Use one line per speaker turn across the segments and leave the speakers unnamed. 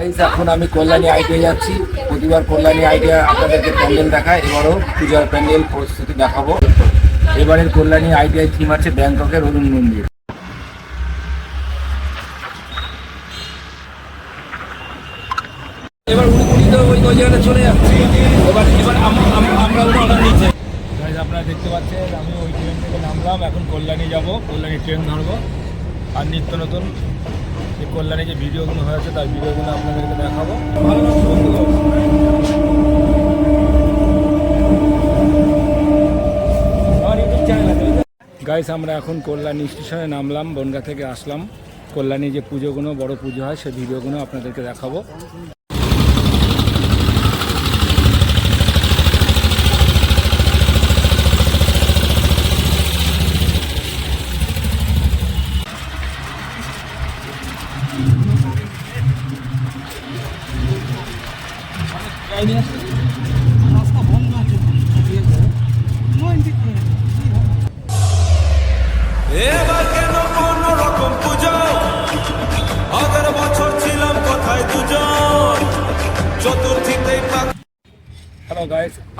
এখন আমি কল্যাণী আইটিআই যাচ্ছি। প্রতিবার কল্যাণী আইটিআই আপনাদেরকে প্যান্ডেল দেখায়। এবারও পূজার প্যান্ডেল প্রস্তুতি দেখাবো। এবারের কল্যাণী আইটিআই থিম আছে ব্যাংককের অরুণ মন্দির। এবার ওই জায়গাটা চলে যাচ্ছে। এবার এবার আম- আম- আমরা অর্ডার নিচ্ছি আপনারা দেখতে পাচ্ছেন আমি ওই ট্রেন থেকে নামলাম। এখন কল্যাণী যাব। কল্যাণী ট্রেন ধরবো। আর নিত্য নতুন কল্যাণী যে ভিডিওগুলো হয়েছে, তার ভিডিওগুলো আপনাদেরকে দেখাবো। গাইস আমরা এখন কল্যাণী স্টেশনে নামলাম, বনগা থেকে আসলাম। কল্যাণী যে পুজোগুলো, বড় পুজো হয় সেই ভিডিওগুলো আপনাদেরকে দেখাবো।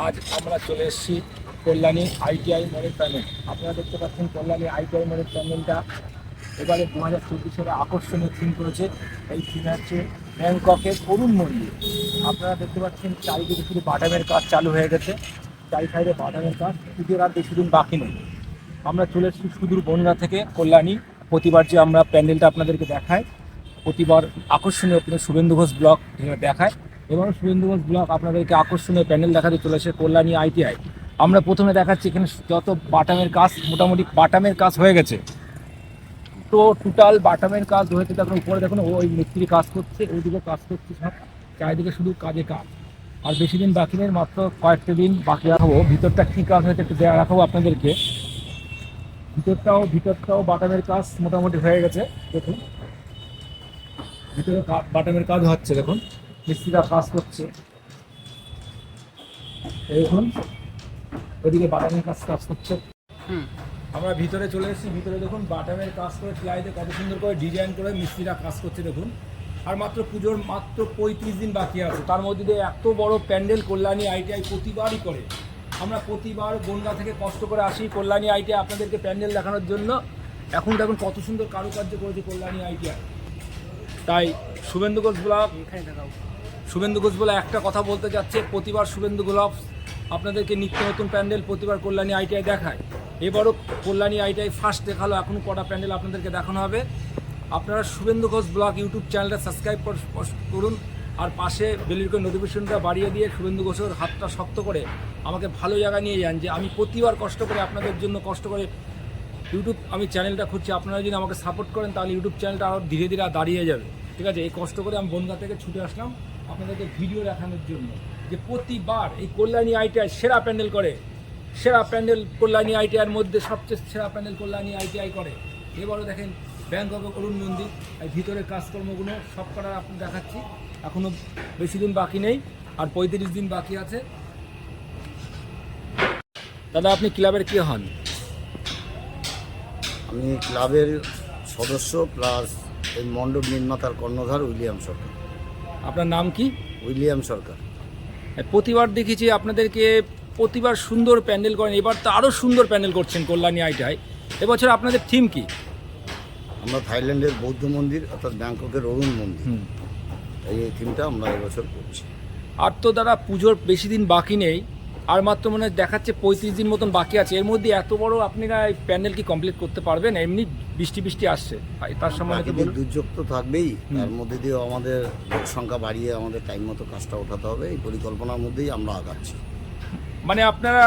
আজ আমরা চলে এসেছি কল্যাণী আইটিআই মডেল প্যানেল। আপনারা দেখতে পাচ্ছেন কল্যাণী আইটিআই মডেল প্যানেলটা। এবারে দু হাজার চব্বিশের আকর্ষণীয় থিম করেছে। এই থিম হচ্ছে ব্যাংককের অরুণ মন্দির। আপনারা দেখতে পাচ্ছেন চারিদিকে শুধু বাদামের কাজ চালু হয়ে গেছে। চারি সাইডে বাদামের কাজ পুজোর আর বেশি দিন বাকি নেই। আমরা চলে এসেছি সুদূর বনগা থেকে কল্যাণী। প্রতিবার যে আমরা প্যান্ডেলটা আপনাদেরকে দেখাই, প্রতিবার আকর্ষণীয় শুভেন্দু ঘোষ ব্লক দেখায়। এবং শুভেন্দু ঘোষ ব্লক আপনাদেরকে আকর্ষণীয় প্যান্ডেল দেখাতে চলেছে কল্যাণী আইটিআই আমরা প্রথমে দেখাচ্ছি এখানে যত বাটামের কাজ, মোটামুটি বাটামের কাজ হয়ে গেছে। তো টোটাল বাটামের কাজ হয়েছে দেখুন উপরে দেখুন, ওই মিস্ত্রি কাজ করছে, ওইদিকে কাজ করছে সব। চারিদিকে শুধু কাজে কাজ। আর বেশি দিন বাকি নেই, মাত্র কয়েকটা দিন বাকি রাখব। ভিতরটা কী কাজ হয়েছে একটু দেওয়া রাখব আপনাদেরকে। ভিতরটাও ভিতরটাও বাটামের কাজ মোটামুটি হয়ে গেছে, দেখুন। ভিতরে বাটামের কাজ হচ্ছে, দেখুন। মিস্ত্রিরা কাজ করছে। দেখুন ওইদিকে বাটামের কাজ কাজ করছে। আমরা ভিতরে চলে এসেছি ভিতরে দেখুন বাটামের কাজ করে প্লাইতে কত সুন্দর করে ডিজাইন করে মিস্ত্রিরা কাজ করছে দেখুন। আর মাত্র পুজোর মাত্র পঁয়ত্রিশ দিন বাকি আছে। তার মধ্যে দিয়ে এত বড় প্যান্ডেল কল্যাণী আইটিআই প্রতিবারই করে। আমরা প্রতিবার বনগা থেকে কষ্ট করে আসি কল্যাণী আইটিআই আপনাদেরকে প্যান্ডেল দেখানোর জন্য। এখন দেখুন কত সুন্দর কারুকার্য করেছে কল্যাণী আইটিআই। তাই শুভেন্দু ঘোষ ব্লগ শুভেন্দু ঘোষ বলে একটা কথা বলতে যাচ্ছে, প্রতিবার শুভেন্দু গোলাপ আপনাদেরকে নিত্য নতুন প্যান্ডেল প্রতিবার কল্যাণী আইটিআই দেখায়। এবারও কল্যাণী আইটিআই ফার্স্ট দেখাল এখন কটা প্যান্ডেল আপনাদেরকে দেখানো হবে। আপনারা শুভেন্দু ঘোষ ব্লগ ইউটিউব চ্যানেলটা সাবস্ক্রাইব করুন, আর পাশে বেলির করে নোটিফিকেশনটা বাড়িয়ে দিয়ে শুভেন্দু ঘোষের হাতটা শক্ত করে আমাকে ভালো জায়গায় নিয়ে যান, যে আমি প্রতিবার কষ্ট করে আপনাদের জন্য কষ্ট করে ইউটিউব আমি চ্যানেলটা খুঁজছি, আপনারা যদি আমাকে সাপোর্ট করেন, তাহলে ইউটিউব চ্যানেলটা আরও ধীরে ধীরে দাঁড়িয়ে যাবে। ঠিক আছে, এই কষ্ট করে আমি বনগা থেকে ছুটে আসলাম আপনাদেরকে ভিডিও দেখানোর জন্য যে প্রতিবার এই কল্যাণী আইটিআই সেরা প্যান্ডেল করে। সেরা প্যান্ডেল কল্যাণী আইটিআইয়ের মধ্যে সবচেয়ে সেরা প্যান্ডেল কল্যাণী আইটিআই করে। এবারও দেখেন ব্যাংকক অরুণ মন্দির এই ভিতরের কাজকর্মগুলো সব করার আপনি দেখাচ্ছি। এখনও বেশি দিন বাকি নেই, আর পঁয়ত্রিশ দিন বাকি আছে। দাদা, আপনি ক্লাবের কে হন?
আমি ক্লাবের সদস্য, প্লাস এই মণ্ডপ নির্মাতার কর্ণধার উইলিয়াম সরকার।
আপনার নাম কি?
উইলিয়াম সরকার।
প্রতিবার দেখেছি আপনাদেরকে প্রতিবার সুন্দর প্যান্ডেল করেন। এবার তো আরও সুন্দর প্যান্ডেল করছেন কল্যাণী আইটাই এবছর আপনাদের থিম কি?
আমরা থাইল্যান্ডের বৌদ্ধ মন্দির অর্থাৎ ব্যাংককের অরুণ মন্দির। এই থিমটা আমরা এবছর করছি।
আর তো দাদা পুজোর বেশি দিন বাকি নেই। আর মাত্র মনে দেখাচ্ছে পঁয়ত্রিশ দিন মতন বাকি আছে। এর মধ্যে এত বড় আপনারা এই প্যান্ডেল কি কমপ্লিট করতে পারবেন? এমনি বৃষ্টি বৃষ্টি আসছে। তার সময়
দুর্যোগ তো থাকবেই। তার মধ্যে দিয়ে আমাদের লোক সংখ্যা বাড়িয়ে আমাদের টাইম মতো কাজটা ওঠাতে হবে। এই পরিকল্পনার মধ্যেই আমরা আগাচ্ছি।
মানে আপনারা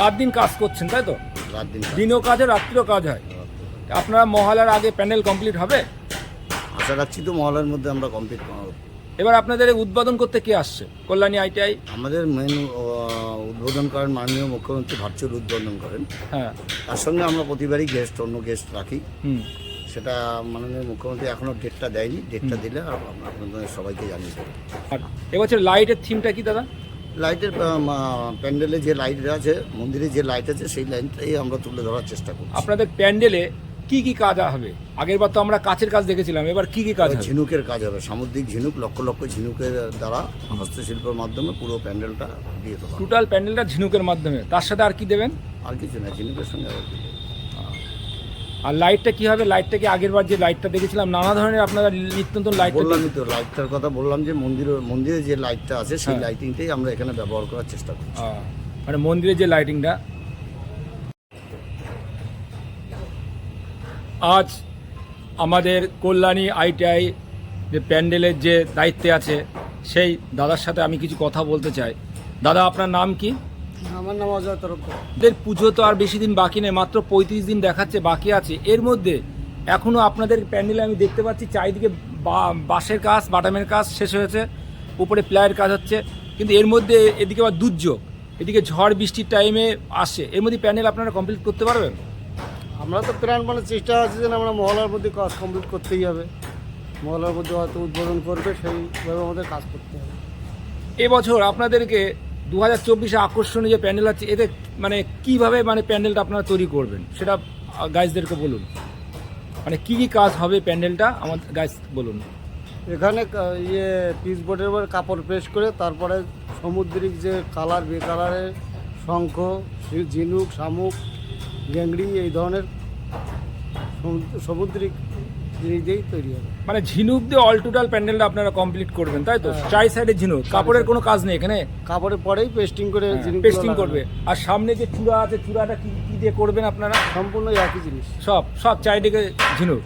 রাত দিন কাজ করছেন তাই তো?
রাত দিন
দিনও কাজ হয় রাত্রিও কাজ হয়। আপনারা মহালার আগে প্যানেল কমপ্লিট হবে?
আশা রাখছি তো মহালার মধ্যে আমরা কমপ্লিট
এবার আপনাদের উদ্বোধন করতে কে আসছে? কল্যাণী আইটিআই?
আমাদের মেন উদ্বোধন করেন মাননীয় মুখ্যমন্ত্রী ভার্চুয়াল উদ্বোধন করেন।
হ্যাঁ।
তার সঙ্গে আমরা প্রতিবারই গেস্ট অন্য গেস্ট রাখি। সেটা মাননীয় মুখ্যমন্ত্রী এখনও ডেটটা দেয়নি। ডেটটা দিলে আপনাদের সবাইকে জানিয়ে দেবো।
আর এবছর লাইটের থিমটা কি দাদা?
লাইটের প্যান্ডেলে যে লাইট আছে মন্দিরে যে লাইট আছে সেই লাইটটাই আমরা তুলে ধরার চেষ্টা করছি।
আপনাদের প্যান্ডেলে কি কি কাজ হবে? আগের বার তো আমরা কাছের কাজ দেখেছিলাম এবার কি কি কাজ
ঝিনুকের কাজ হবে সামুদ্রিক ঝিনুক লক্ষ লক্ষ ঝিনুকের দ্বারা হস্তশিল্পের মাধ্যমে পুরো প্যান্ডেলটা দিয়ে হবে।
টোটাল প্যান্ডেলটা ঝিনুকের মাধ্যমে তার সাথে আর কি দেবেন?
আর কিছু না ঝিনুকের সঙ্গে আর
আর লাইটটা কি হবে? লাইটটা কি আগের বার যে লাইটটা দেখেছিলাম নানা ধরনের আপনারা নিত্য নতুন লাইট
বললামই তো লাইটটার কথা বললাম যে মন্দির মন্দিরে যে লাইটটা আছে সেই
হ্যাঁ।
লাইটিংটাই আমরা এখানে ব্যবহার করার চেষ্টা করছি।
মানে মন্দিরের যে লাইটিংটা আজ আমাদের কল্যাণী আইটিআই যে প্যান্ডেলের যে দায়িত্বে আছে সেই দাদার সাথে আমি কিছু কথা বলতে চাই। দাদা আপনার নাম কি?
আমার নাম অজয় তরফদার।
পুজো তো আর বেশি দিন বাকি নেই মাত্র পঁয়ত্রিশ দিন দেখাচ্ছে বাকি আছে। এর মধ্যে এখনও আপনাদের প্যান্ডেলে আমি দেখতে পাচ্ছি চারিদিকে বাঁশের কাজ বাটামের কাজ শেষ হয়েছে উপরে প্লায়ের কাজ হচ্ছে কিন্তু এর মধ্যে এদিকে আবার দুর্যোগ এদিকে ঝড় বৃষ্টির টাইমে আসে। এর মধ্যে প্যান্ডেল আপনারা কমপ্লিট করতে পারবেন?
আমরা তো প্রাণপণে চেষ্টা আছে যে আমরা মহলার মধ্যে কাজ কমপ্লিট করতেই হবে। মহলার মধ্যে হয়তো উদ্বোধন করবে সেইভাবে আমাদের কাজ করতে হবে।
এবছর আপনাদেরকে দু হাজার চব্বিশে আকর্ষণীয় যে প্যান্ডেল আছে এতে মানে কীভাবে মানে প্যান্ডেলটা আপনারা তৈরি করবেন? সেটা গাইজদেরকে বলুন। মানে কি কি কাজ হবে প্যান্ডেলটা? আমার গাইজ বলুন।
এখানে ইয়ে পিস বোর্ডের উপর কাপড় প্রেস করে তারপরে সমুদ্রিক যে কালার বেকালারের শঙ্খ ঝিনুক শামুক গ্যাংড়ি এই ধরনের সামুদ্রিক জিনিস দিয়েই তৈরি হবে।
মানে ঝিনুক দিয়ে অল টোটাল প্যান্ডেলটা আপনারা কমপ্লিট করবেন তাই তো? চাই সাইডে ঝিনুক কাপড়ের কোনো কাজ নেই এখানে?
কাপড়ের পরেই পেস্টিং করে
পেস্টিং করবে। আর সামনে যে চূড়া আছে চূড়াটা কি কি দিয়ে করবেন আপনারা?
সম্পূর্ণ একই জিনিস।
সব সব চারিদিকে ঝিনুক।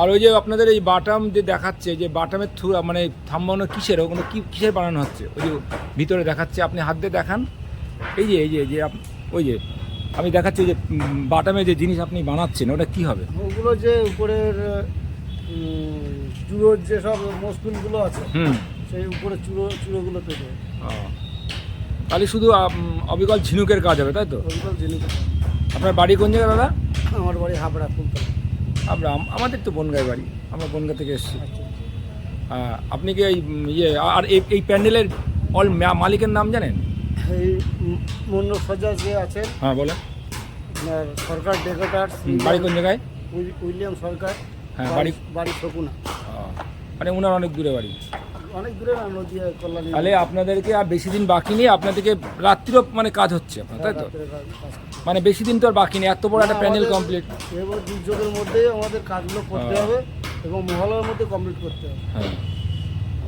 আর ওই যে আপনাদের এই বাটাম যে দেখাচ্ছে যে বাটামের থ্রু মানে থাম্বানো কিসের ওগুলো কি কিসের বানানো হচ্ছে? ওই যে ভিতরে দেখাচ্ছে আপনি হাত দিয়ে দেখান। এই যে এই যে যে ওই যে আমি দেখাচ্ছি যে বাটামে যে জিনিস আপনি বানাচ্ছেন ওটা কি হবে?
ওগুলো যে উপরের চূড়োর যে সব মসকুলগুলো আছে
হুম।
সেই উপরে চূড়ো চূড়োগুলো
ও। তাহলে শুধু অবিকল ঝিনুকের কাজ হবে তাই তো? আপনার বাড়ি কোন জায়গায় দাদা?
আমার বাড়ি হাবড়া ফুলতলা।
আমরা আমাদের তো বনগাঁয় বাড়ি আমরা বনগাঁ থেকে এসেছি।
আচ্ছা
আপনি কি এই ইয়ে আর এই এই প্যান্ডেলের অল মালিকের নাম জানেন?
এই মন্য সজা যে আছেন
হ্যাঁ বলেন।
আপনার সরকার ডেকোটার্স
বাড়ি কোন জায়গায়?
উইলিয়াম সরকার
হ্যাঁ,
বাড়ি
বাড়ি-
শকুনা।
মানে ওনার অনেক দূরে বাড়ি।
অনেক দূরে নদীয়া কল্যাণী।
তাহলে আপনাদেরকে আর বেশি দিন বাকি নেই আপনাদেরকে রাত্রিও মানে কাজ হচ্ছে আপনার তাই তো? মানে বেশি দিন তো আর বাকি নেই এত বড় একটা
প্যানেল
কমপ্লিট।
এবার দুর্যোগের মধ্যেই আমাদের কাজগুলো করতে
হ্যাঁ।
হবে এবং মহলার মধ্যে কমপ্লিট করতে হবে।
হ্যাঁ।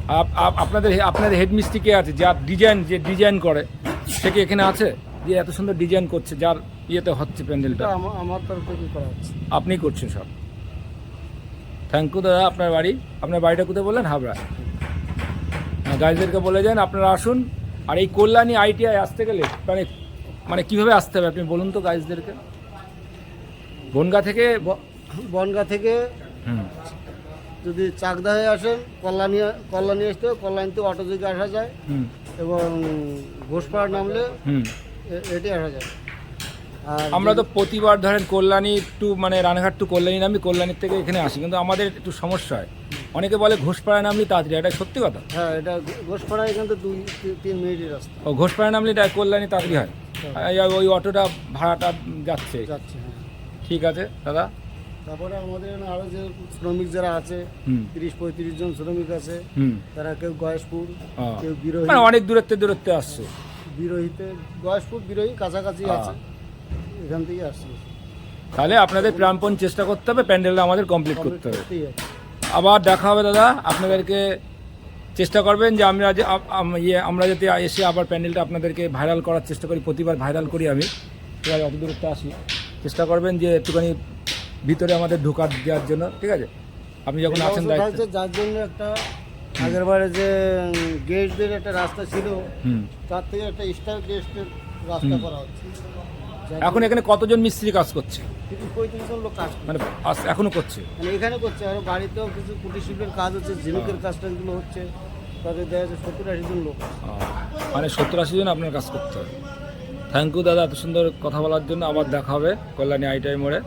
আপনাদের আপনাদের হেড মিস্ত্রি কে আছে যার ডিজাইন যে ডিজাইন করে সে কি এখানে আছে? যে এত সুন্দর ডিজাইন করছে যার ইয়েতে হচ্ছে প্যান্ডেলটা।
আমার তরফ থেকে করা হচ্ছে।
আপনি করছেন সব। থ্যাংক ইউ দাদা আপনার বাড়ি। আপনার বাড়িটা কোথায় বললেন? হাবড়া। গাইজদেরকে বলে যান আপনারা আসুন। আর এই কল্যাণী আইটিআই আসতে গেলে মানে মানে কীভাবে আসতে হবে আপনি বলুন তো গাইজদেরকে বনগা থেকে
বনগা থেকে
হুম।
যদি চাকদা হয়ে আসেন কল্যাণী কল্যাণী আসতে হবে কল্যাণীতে অটো যোগে আসা যায়। এবং ঘোষপাড়া নামলে
হুম।
এটি আসা যায়।
আমরা তো প্রতিবার ধরেন কল্যাণী টু মানে রানাঘাট টু কল্যাণী নামি কল্যাণীর থেকে এখানে আসি কিন্তু আমাদের একটু সমস্যা হয়। অনেকে বলে ঘোষপাড়ায় নামলি তাড়াতাড়ি এটা সত্যি কথা?
হ্যাঁ এটা ঘোষপাড়া এখান থেকে দুই তিন মিনিটের রাস্তা।
ও ঘোষপাড়ায় নামলি এটা কল্যাণী তাড়াতাড়ি হয়? আর ওই অটোটা ভাড়াটা যাচ্ছে।
যাচ্ছে হ্যাঁ।
ঠিক আছে দাদা?
তারপরে আমাদের এখানে আরও যে শ্রমিক যারা আছে তিরিশ পঁয়ত্রিশ জন শ্রমিক আছে তারা কেউ গয়েশপুর কেউ বিরোহী।
মানে অনেক দূরত্বে দূরত্বে আসছে।
বিরোহীতে গয়েশপুর বিরোহী কাছাকাছি। আছে। এখান থেকে আসছে।
তাহলে আপনাদের প্রাণপণ চেষ্টা করতে হবে প্যান্ডেলটা আমাদের কমপ্লিট করতে হবে। আবার দেখা হবে দাদা। আপনাদেরকে চেষ্টা করবেন যে আমরা যে ইয়ে আমরা যাতে এসে আবার প্যান্ডেলটা আপনাদেরকে ভাইরাল করার চেষ্টা করি প্রতিবার ভাইরাল করি আমি। আছে অত দূরত্বে আসি। চেষ্টা করবেন যে একটুখানি ভিতরে আমাদের ঢোকা দেওয়ার জন্য ঠিক আছে? আপনি যখন
থাকছে যার জন্য একটা আগের বারে যে গেটদের একটা রাস্তা ছিল তার থেকে একটা স্টার গেস্টের রাস্তা করা হচ্ছে।
এখন এখানে কতজন মিস্ত্রি কাজ করছে? মানে এখনও করছে?
মানে এখানে করছে আর বাড়িতেও কিছু কুটির শিল্পের কাজ হচ্ছে ঝিনুকের কাজ টাজগুলো হচ্ছে তাদের দেখা যাচ্ছে সত্তর আশি জন লোক।
মানে সত্তর আশি জন আপনার কাজ করতে হবে। থ্যাংক ইউ দাদা এত সুন্দর কথা বলার জন্য আবার দেখা হবে কল্যাণী আইটাই মোড়ে।